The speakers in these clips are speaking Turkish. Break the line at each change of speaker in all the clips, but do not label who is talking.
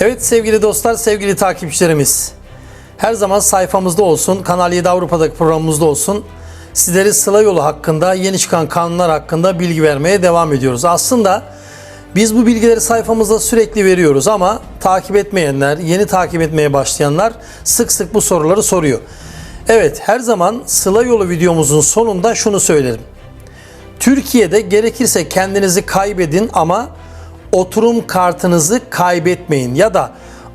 Evet sevgili dostlar, sevgili takipçilerimiz. Her zaman sayfamızda olsun, Kanal 7 Avrupa'daki programımızda olsun. Sizleri Sıla yolu hakkında, yeni çıkan kanunlar hakkında bilgi vermeye devam ediyoruz. Aslında biz bu bilgileri sayfamızda sürekli veriyoruz ama takip etmeyenler, yeni takip etmeye başlayanlar sık sık bu soruları soruyor. Evet, her zaman Sıla yolu videomuzun sonunda şunu söylerim. Türkiye'de gerekirse kendinizi kaybedin ama oturum kartınızı kaybetmeyin ya da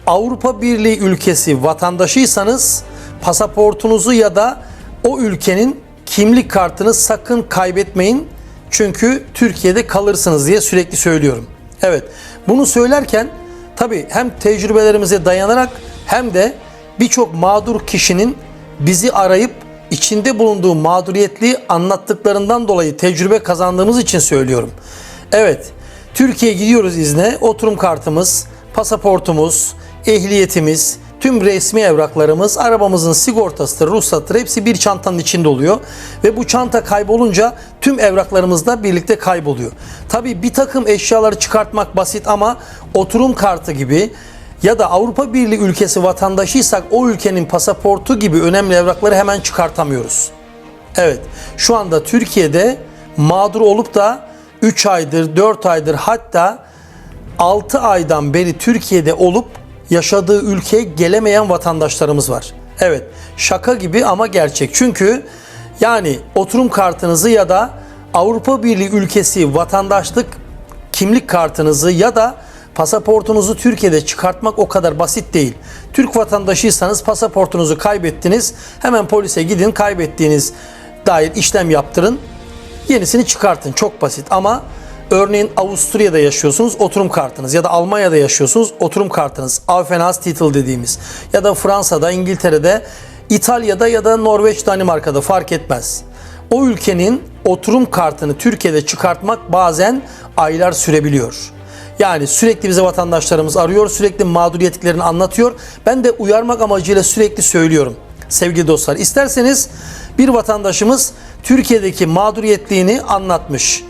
Avrupa Birliği ülkesi vatandaşıysanız pasaportunuzu ya da o ülkenin kimlik kartını sakın kaybetmeyin. Çünkü Türkiye'de kalırsınız diye sürekli söylüyorum. Evet, bunu söylerken tabii hem tecrübelerimize dayanarak hem de birçok mağdur kişinin bizi arayıp içinde bulunduğu mağduriyetli anlattıklarından dolayı tecrübe kazandığımız için söylüyorum. Evet, Türkiye'ye gidiyoruz izne. Oturum kartımız, pasaportumuz, ehliyetimiz, tüm resmi evraklarımız, arabamızın sigortasıdır, ruhsattır hepsi bir çantanın içinde oluyor. Ve bu çanta kaybolunca tüm evraklarımız da birlikte kayboluyor. Tabii bir takım eşyaları çıkartmak basit ama oturum kartı gibi ya da Avrupa Birliği ülkesi vatandaşıysak o ülkenin pasaportu gibi önemli evrakları hemen çıkartamıyoruz. Evet, şu anda Türkiye'de mağdur olup da 3 aydır, 4 aydır hatta 6 aydan beri Türkiye'de olup yaşadığı ülkeye gelemeyen vatandaşlarımız var. Evet, şaka gibi ama gerçek. Çünkü yani oturum kartınızı ya da Avrupa Birliği ülkesi vatandaşlık kimlik kartınızı ya da pasaportunuzu Türkiye'de çıkartmak o kadar basit değil. Türk vatandaşıysanız pasaportunuzu kaybettiniz. Hemen polise gidin kaybettiğiniz dair işlem yaptırın. Yenisini çıkartın. Çok basit ama örneğin Avusturya'da yaşıyorsunuz oturum kartınız ya da Almanya'da yaşıyorsunuz oturum kartınız. Aufenthaltstitel dediğimiz ya da Fransa'da, İngiltere'de, İtalya'da ya da Norveç, Danimarka'da fark etmez. O ülkenin oturum kartını Türkiye'de çıkartmak bazen aylar sürebiliyor. Yani sürekli bize vatandaşlarımız arıyor, sürekli mağduriyetlerini anlatıyor. Ben de uyarmak amacıyla sürekli söylüyorum. Sevgili dostlar, isterseniz bir vatandaşımız Türkiye'deki mağduriyetliğini anlatmış.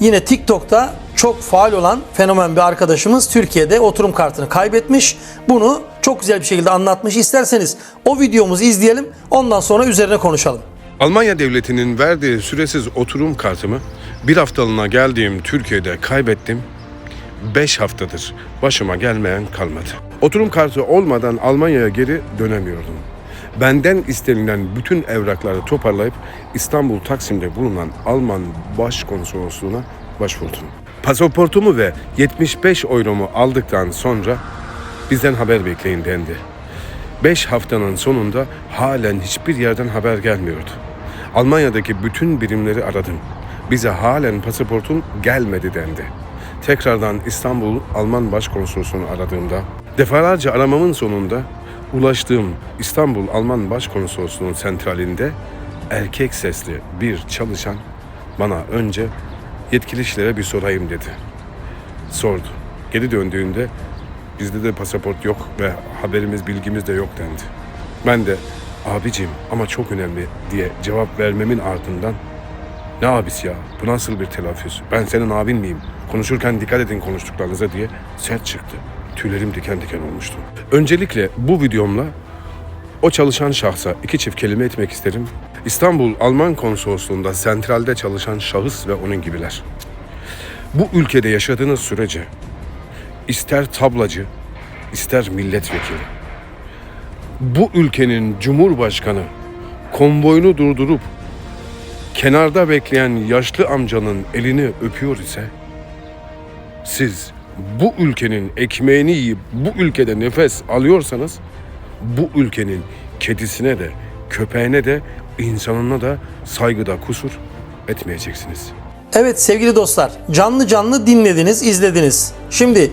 Yine TikTok'ta çok faal olan fenomen bir arkadaşımız Türkiye'de oturum kartını kaybetmiş. Bunu çok güzel bir şekilde anlatmış. İsterseniz o videomuzu izleyelim, ondan sonra üzerine konuşalım.
Almanya devletinin verdiği süresiz oturum kartımı bir haftalığına geldiğim Türkiye'de kaybettim. 5 haftadır başıma gelmeyen kalmadı. Oturum kartı olmadan Almanya'ya geri dönemiyordum. Benden istenilen bütün evrakları toparlayıp İstanbul Taksim'de bulunan Alman Başkonsolosluğuna başvurdum. Pasaportumu ve 75 euromu aldıktan sonra bizden haber bekleyin dendi. 5 haftanın sonunda halen hiçbir yerden haber gelmiyordu. Almanya'daki bütün birimleri aradım. Bize halen pasaportun gelmedi dendi. Tekrardan İstanbul Alman Başkonsolosluğunu aradığımda defalarca aramamın sonunda ulaştığım İstanbul Alman Başkonsolosluğu'nun sentralinde erkek sesli bir çalışan bana önce yetkili işlere bir sorayım dedi. Sordu. Geri döndüğünde bizde de pasaport yok ve haberimiz bilgimiz de yok dendi. Ben de abicim ama çok önemli diye cevap vermemin ardından ne abisi ya bu nasıl bir telaffuz ben senin abin miyim konuşurken dikkat edin konuştuklarınıza diye sert çıktı. Tüylerim diken diken olmuştu. Öncelikle bu videomla o çalışan şahsa iki çift kelime etmek isterim. İstanbul Alman Konsolosluğu'nda sentralde çalışan şahıs ve onun gibiler. Bu ülkede yaşadığınız sürece ister tablacı, ister milletvekili. Bu ülkenin cumhurbaşkanı konvoyunu durdurup kenarda bekleyen yaşlı amcanın elini öpüyor ise siz bu ülkenin ekmeğini yiyip bu ülkede nefes alıyorsanız bu ülkenin kedisine de köpeğine de insanına da saygıda kusur etmeyeceksiniz.
Evet sevgili dostlar, canlı canlı dinlediniz, izlediniz. Şimdi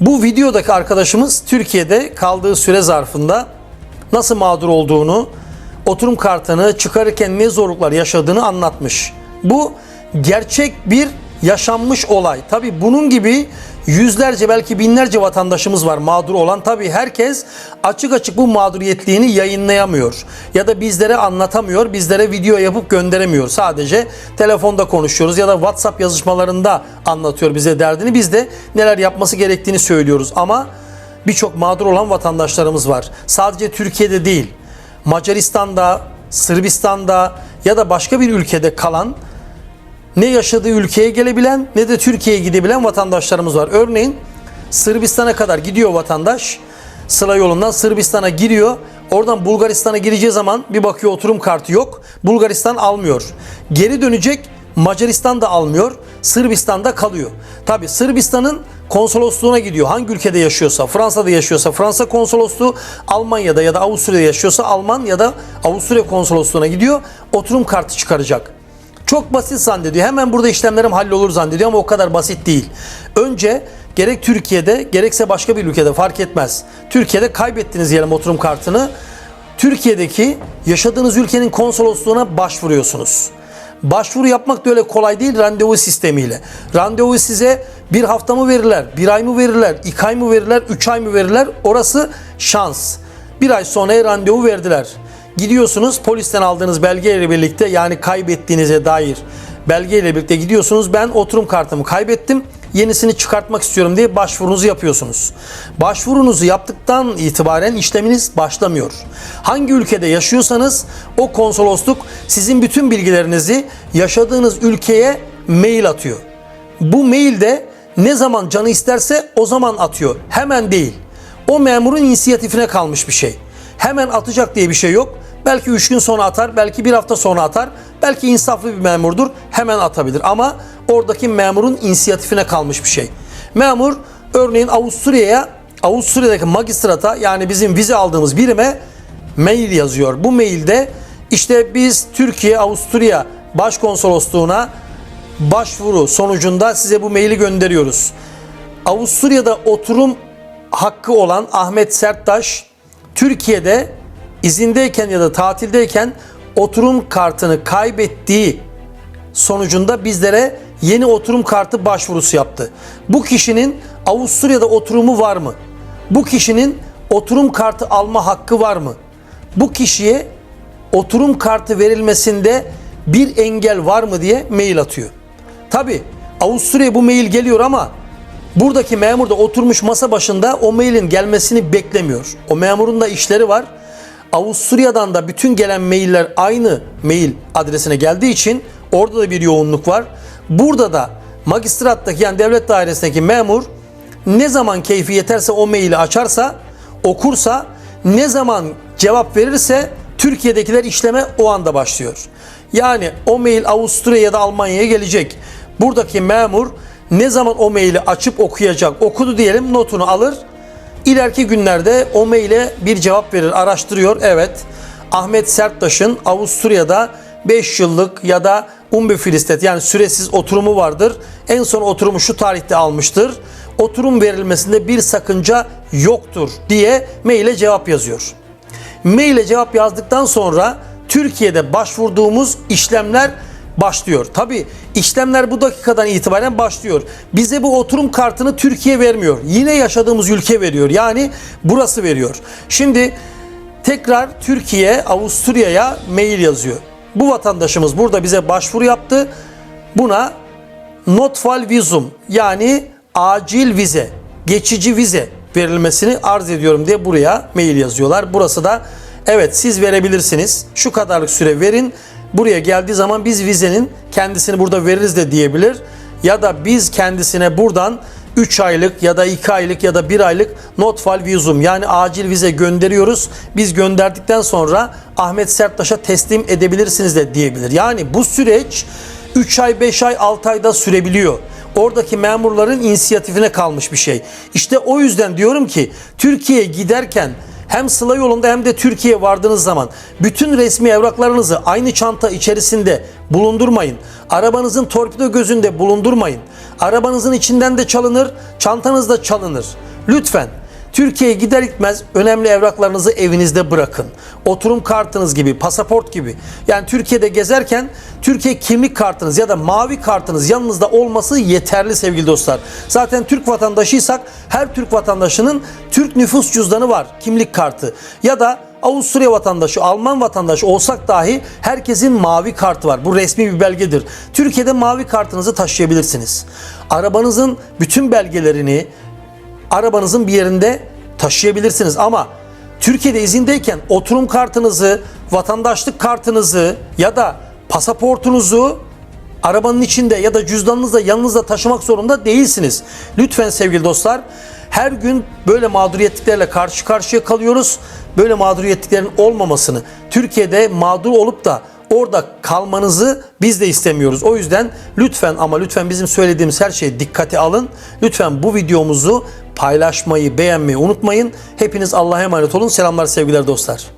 bu videodaki arkadaşımız Türkiye'de kaldığı süre zarfında nasıl mağdur olduğunu, oturum kartını çıkarırken ne zorluklar yaşadığını anlatmış. Bu gerçek bir yaşanmış olay. Tabi bunun gibi yüzlerce belki binlerce vatandaşımız var mağdur olan. Tabi herkes açık açık bu mağduriyetliğini yayınlayamıyor. Ya da bizlere anlatamıyor, bizlere video yapıp gönderemiyor. Sadece telefonda konuşuyoruz ya da WhatsApp yazışmalarında anlatıyor bize derdini. Biz de neler yapması gerektiğini söylüyoruz. Ama birçok mağdur olan vatandaşlarımız var. Sadece Türkiye'de değil, Macaristan'da, Sırbistan'da ya da başka bir ülkede kalan ne yaşadığı ülkeye gelebilen ne de Türkiye'ye gidebilen vatandaşlarımız var. Örneğin Sırbistan'a kadar gidiyor vatandaş. Sıla yolundan Sırbistan'a giriyor. Oradan Bulgaristan'a gireceği zaman bir bakıyor oturum kartı yok. Bulgaristan almıyor. Geri dönecek Macaristan da almıyor. Sırbistan'da kalıyor. Tabi Sırbistan'ın konsolosluğuna gidiyor. Hangi ülkede yaşıyorsa, Fransa'da yaşıyorsa Fransa konsolosluğu, Almanya'da ya da Avusturya'da yaşıyorsa Alman ya da Avusturya konsolosluğuna gidiyor. Oturum kartı çıkaracak. Çok basit zannediyor. Hemen burada işlemlerim hallolur zannediyor ama o kadar basit değil. Önce gerek Türkiye'de gerekse başka bir ülkede fark etmez. Türkiye'de kaybettiniz diyelim oturum kartını. Türkiye'deki yaşadığınız ülkenin konsolosluğuna başvuruyorsunuz. Başvuru yapmak da öyle kolay değil randevu sistemiyle. Randevu size bir hafta mı verirler, bir ay mı verirler, iki ay mı verirler, üç ay mı verirler? Orası şans. Bir ay sonra randevu verdiler. Gidiyorsunuz polisten aldığınız belgeyle birlikte yani kaybettiğinize dair belgeyle birlikte gidiyorsunuz. Ben oturum kartımı kaybettim. Yenisini çıkartmak istiyorum diye başvurunuzu yapıyorsunuz. Başvurunuzu yaptıktan itibaren işleminiz başlamıyor. Hangi ülkede yaşıyorsanız o konsolosluk sizin bütün bilgilerinizi yaşadığınız ülkeye mail atıyor. Bu mailde ne zaman canı isterse o zaman atıyor. Hemen değil. O memurun inisiyatifine kalmış bir şey. Hemen atacak diye bir şey yok. Belki 3 gün sonra atar, belki bir hafta sonra atar. Belki insaflı bir memurdur, hemen atabilir. Ama oradaki memurun inisiyatifine kalmış bir şey. Memur örneğin Avusturya'ya, Avusturya'daki magistrata yani bizim vize aldığımız birime mail yazıyor. Bu mailde işte biz Türkiye Avusturya Başkonsolosluğuna başvuru sonucunda size bu maili gönderiyoruz. Avusturya'da oturum hakkı olan Ahmet Serttaş Türkiye'de izindeyken ya da tatildeyken oturum kartını kaybettiği sonucunda bizlere yeni oturum kartı başvurusu yaptı. Bu kişinin Avusturya'da oturumu var mı? Bu kişinin oturum kartı alma hakkı var mı? Bu kişiye oturum kartı verilmesinde bir engel var mı diye mail atıyor. Tabi Avusturya'ya bu mail geliyor ama buradaki memur da oturmuş masa başında o mailin gelmesini beklemiyor. O memurun da işleri var. Avusturya'dan da bütün gelen mailler aynı mail adresine geldiği için orada da bir yoğunluk var. Burada da magistrattaki yani devlet dairesindeki memur ne zaman keyfi yeterse o maili açarsa, okursa, ne zaman cevap verirse Türkiye'dekiler işleme o anda başlıyor. Yani o mail Avusturya ya da Almanya'ya gelecek. Buradaki memur ne zaman o maili açıp okuyacak, okudu diyelim notunu alır. İleriki günlerde o maile bir cevap verir, araştırıyor. Evet, Ahmet Serttaş'ın Avusturya'da 5 yıllık ya da umbefilistet yani süresiz oturumu vardır. En son oturumu şu tarihte almıştır. Oturum verilmesinde bir sakınca yoktur diye maile cevap yazıyor. Maile cevap yazdıktan sonra Türkiye'de başvurduğumuz işlemler başlıyor. Tabi işlemler bu dakikadan itibaren başlıyor. Bize bu oturum kartını Türkiye vermiyor. Yine yaşadığımız ülke veriyor. Yani burası veriyor. Şimdi tekrar Türkiye Avusturya'ya mail yazıyor. Bu vatandaşımız burada bize başvuru yaptı. Buna notfal vizum yani acil vize, geçici vize verilmesini arz ediyorum diye buraya mail yazıyorlar. Burası da evet siz verebilirsiniz. Şu kadarlık süre verin. Buraya geldiği zaman biz vizenin kendisini burada veririz de diyebilir. Ya da biz kendisine buradan 3 aylık ya da 2 aylık ya da 1 aylık notfal vizum yani acil vize gönderiyoruz. Biz gönderdikten sonra Ahmet Serttaş'a teslim edebilirsiniz de diyebilir. Yani bu süreç 3 ay, 5 ay, 6 ayda sürebiliyor. Oradaki memurların inisiyatifine kalmış bir şey. İşte o yüzden diyorum ki Türkiye'ye giderken hem Sıla yolunda hem de Türkiye'ye vardığınız zaman bütün resmi evraklarınızı aynı çanta içerisinde bulundurmayın. Arabanızın torpido gözünde bulundurmayın. Arabanızın içinden de çalınır, çantanız da çalınır. Lütfen Türkiye'ye gider gitmez önemli evraklarınızı evinizde bırakın. Oturum kartınız gibi, pasaport gibi. Yani Türkiye'de gezerken Türkiye kimlik kartınız ya da mavi kartınız yanınızda olması yeterli sevgili dostlar. Zaten Türk vatandaşıysak her Türk vatandaşının Türk nüfus cüzdanı var, kimlik kartı. Ya da Avusturya vatandaşı, Alman vatandaşı olsak dahi herkesin mavi kartı var. Bu resmi bir belgedir. Türkiye'de mavi kartınızı taşıyabilirsiniz. Arabanızın bütün belgelerini, arabanızın bir yerinde taşıyabilirsiniz ama Türkiye'de izindeyken oturum kartınızı, vatandaşlık kartınızı ya da pasaportunuzu arabanın içinde ya da cüzdanınızda yanınızda taşımak zorunda değilsiniz. Lütfen sevgili dostlar her gün böyle mağduriyetliklerle karşı karşıya kalıyoruz. Böyle mağduriyetliklerin olmamasını, Türkiye'de mağdur olup da orada kalmanızı biz de istemiyoruz. O yüzden lütfen ama lütfen bizim söylediğimiz her şeyi dikkate alın. Lütfen bu videomuzu paylaşmayı, beğenmeyi unutmayın. Hepiniz Allah'a emanet olun. Selamlar sevgiler dostlar.